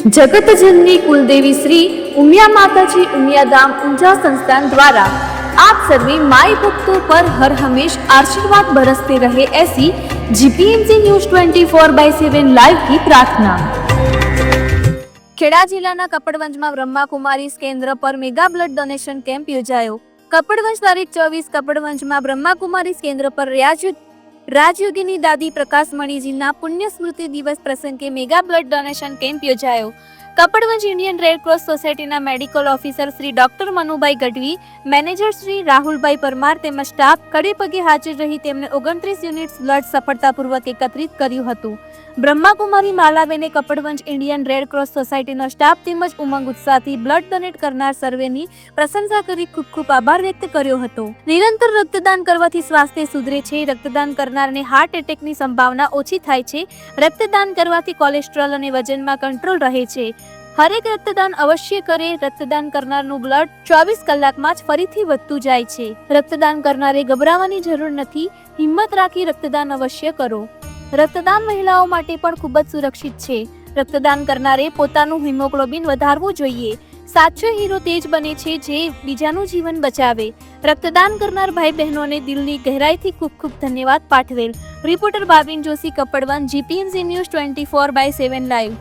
જગતજનની કુલદેવી શ્રી ઉમિયા માતાજી ઉમિયાધામ ઊંઝા સંસ્થાન દ્વારા આપ સર્વે માય ભક્તો પર હર હંમેશ આશીર્વાદ બરસતે રહે એસી GPMC news twenty four by seven live કી પ્રાર્થના. ખેડા જિલ્લાના કપડવંજમાં બ્રહ્માકુમારી કેન્દ્ર પર મેગા બ્લડ ડોનેશન કેમ્પ યોજાયો. કપડવંજ તારીખ ચોવીસ કપડવંજમાં બ્રહ્માકુમારી કેન્દ્ર પર રિયાજુદ્ધ રાજયોગીની દાદી પ્રકાશમણીજીના પુણ્ય સ્મૃતિ દિવસ પ્રસંગે મેગા બ્લડ ડોનેશન કેમ્પ યોજાયો. કપડવંજ ઇન્ડિયન રેડ ક્રોસ સોસાયટીના medical officer Shri doctor Manubhai Gadhvi, manager Shri Rahulbhai Parmar તેમજ સ્ટાફ કડે પગે હાજર રહી તેમને ઓગણત્રીસ યુનિટ્સ બ્લડ સફળતાપૂર્વક એકત્રિત કર્યું હતું. બ્રહ્માકુમારી માલાબેને કપડવંજ ઇન્ડિયન રેડ ક્રોસ સોસાયટીનો સ્ટાફ તેમજ ઉમંગ ઉત્સાહથી બ્લડ ડોનેટ કરનાર સર્વેની પ્રશંસા કરી ખૂબ ખૂબ આભાર વ્યક્ત કર્યો હતો. નિરંતર રક્તદાન કરવાથી સ્વાસ્થ્ય સુધરે છે, રક્તદાન કરનારને હાર્ટ એટેકની સંભાવના ઓછી થાય છે, રક્તદાન કરવાથી કોલેસ્ટ્રોલ અને વજનમાં કંટ્રોલ રહે છે. હરેક રક્તદાન અવશ્ય કરે. રક્તદાન કરનારનું બ્લડ ચોવીસ કલાકમાં જ ફરીથી વધતું જાય છે. રક્તદાન કરનારે ગભરાવાની જરૂર નથી. હિંમત રાખી રક્તદાન અવશ્ય કરો. રક્તદાન મહિલાઓ માટે પણ ખૂબ જ સુરક્ષિત છે. રક્તદાન કરનારે પોતાનું હિમોગ્લોબિન વધારવું જોઈએ. સાચો હીરો તે જ બને છે જે બીજાનું જીવન બચાવે. રક્તદાન કરનાર ભાઈ બહેનોને દિલની ગહેરાઈથી ખૂબ ખૂબ ધન્યવાદ પાઠવેલ. Reporter Bhavin Joshi Kapadvanj, GPMC news twenty four by seven live.